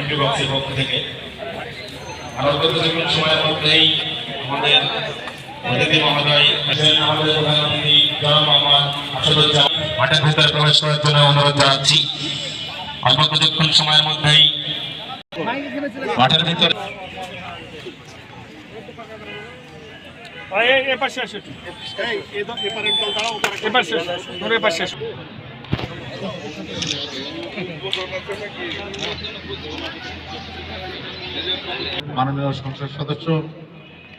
Committee বক্সের পক্ষ থেকে। আরও কিছুক্ষণ সময়ের মধ্যেই আমাদের অতিথি মহোদয় আমাদের প্রধান অতিথি জনাব মোহাম্মদ আসাদুজ্জামান মাঠের ভিতরে প্রবেশ করার জন্য অনুরোধ জানাচ্ছি। অল্প কিছুক্ষণ সময়ের মধ্যেই মাঠের ভিতরে এই এপাশে আসো এপাশে এপাশে আসো। মাননীয় সংসদ সদস্য,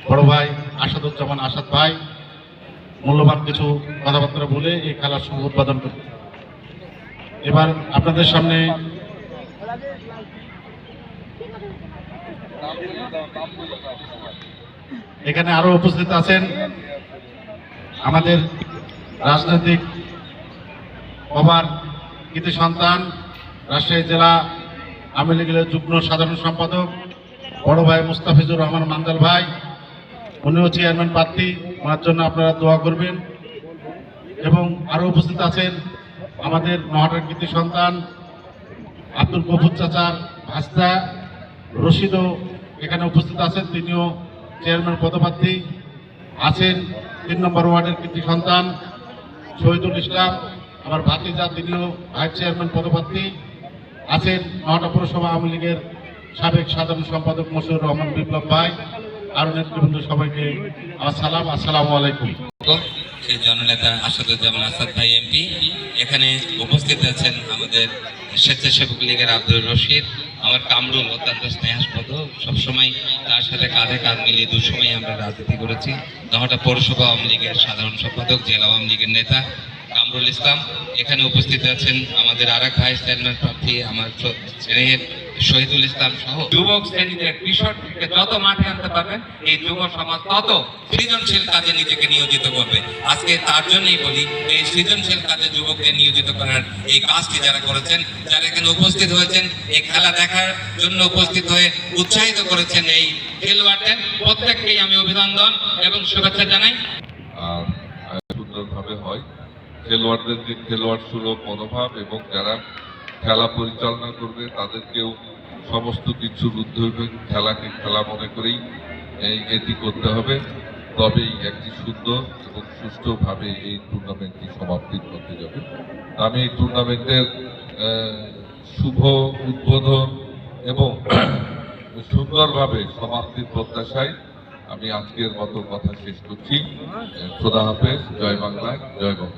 বড় ভাই আসাদুজ্জামান আসাদ ভাই, মূল্যবান কিছু কথাবার্তা বলে এই খেলার শুভ উদ্বোধন করব এবার আপনাদের সামনে এখানে আরও উপস্থিত আছেন আমাদের রাজনৈতিক বাবার কৃতি সন্তান, রাজশাহী জেলা আওয়ামী লীগের যুগ্ম সাধারণ সম্পাদক, বড় ভাই মুস্তাফিজুর রহমান মান্দাল ভাই উনিও চেয়ারম্যান প্রার্থী, ওনার জন্য আপনারা দোয়া করবেন। এবং আরও উপস্থিত আছেন আমাদের নহাটার কৃতি সন্তান, আব্দুল গফুর চাচার ভাস্তা রশিদও এখানে উপস্থিত আছেন, তিনিও চেয়ারম্যান পদপ্রার্থী আছেন, তিন নম্বর ওয়ার্ডের কৃতি সন্তান, শহীদুল ইসলাম আমার ভাতিজা, তিনিও ভাইস চেয়ারম্যান পদপ্রার্থী আছেন নটা পৌরসভা আওয়ামী লীগের সাবেক সাধারণ সম্পাদক মশিউর রহমান বিপ্লব ভাই, আরও নেতৃবৃন্দ সবাইকে আমার সালাম, আসসালামু আলাইকুম। সেই জননেতা আসাদুজ্জামান আসাদ ভাই এমপি, এখানে উপস্থিত আছেন আমাদের স্বেচ্ছাসেবক লীগের আব্দুর রশিদ, আমার কামরুল অত্যন্ত স্নেহাস্পদ, সবসময় তার সাথে কাঁধে কাঁধ মিলিয়ে দুসময় আমরা রাজনীতি করেছি। দহটা পৌরসভা আওয়ামী লীগের সাধারণ সম্পাদক, জেলা আওয়ামী লীগের নেতা কামরুল ইসলাম। এখানে উপস্থিত আছেন আমাদের আর এক ভাইস চেয়ারম্যান প্রার্থী আমার স্নেহের শহীদুল ইসলাম সহ। যুবক শ্রেণীতে কৃষককে যত মাঠে আনতে পারবেন এই যুব সমাজ তত সৃজনশীল কাজে নিজেকে নিয়োজিত করবে। আজকে তার জন্যই বলি এই সৃজনশীল কাজে যুবকদের নিয়োজিত করার এই কাজটি যারা করেছেন যারা এখানে উপস্থিত হয়েছেন এই খেলা দেখার জন্য উপস্থিত হয়ে উৎসাহিত করেছেন এই খেলোয়াড়দের। প্রত্যেককেই আমি অভিনন্দন এবং শুভেচ্ছা জানাই আর আহ, সুন্দরভাবে হয় খেলোয়াড়দের যে খেলোয়াড় সুলভ মনোভাব এবং যারা খেলা পরিচালনা করবে, তাদেরকেও সমস্ত কিছুর ঊর্ধ্বে খেলাকে খেলা মনে করেই এটি করতে হবে। তবেই একটি সুন্দর এবং সুষ্ঠুভাবে এই টুর্নামেন্টটি সমাপ্তির করতে যাবে। আমি এই টুর্নামেন্টের শুভ উদ্বোধন এবং সুন্দরভাবে সমাপ্তির প্রত্যাশায় আমি আজকের মতো কথা শেষ করছি। খোদা হাফেজ, জয় বাংলা জয় বঙ্গ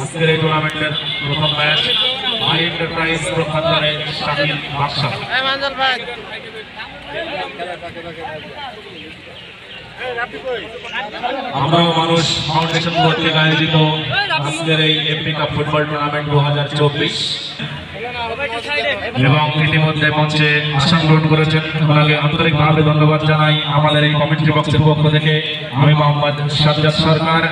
আজকের এই টুর্নামেন্টের প্রথম ম্যাচ এন্টারপ্রাইজ শাকিল বাদশা আমরাও মানুষ ফাউন্ডেশন কর্তৃক আয়োজিত আজকের এই এমপি কাপ ফুটবল টুর্নামেন্ট দু হাজার চব্বিশ। এবং ইতিমধ্যে মঞ্চে আসন গ্রহণ করেছেন। ওনাকে আন্তরিকভাবে ধন্যবাদ জানাই। আমাদের এই কমিটি বক্সের পক্ষ থেকে আমি মোহাম্মদ সাজ্জাদ সরকার।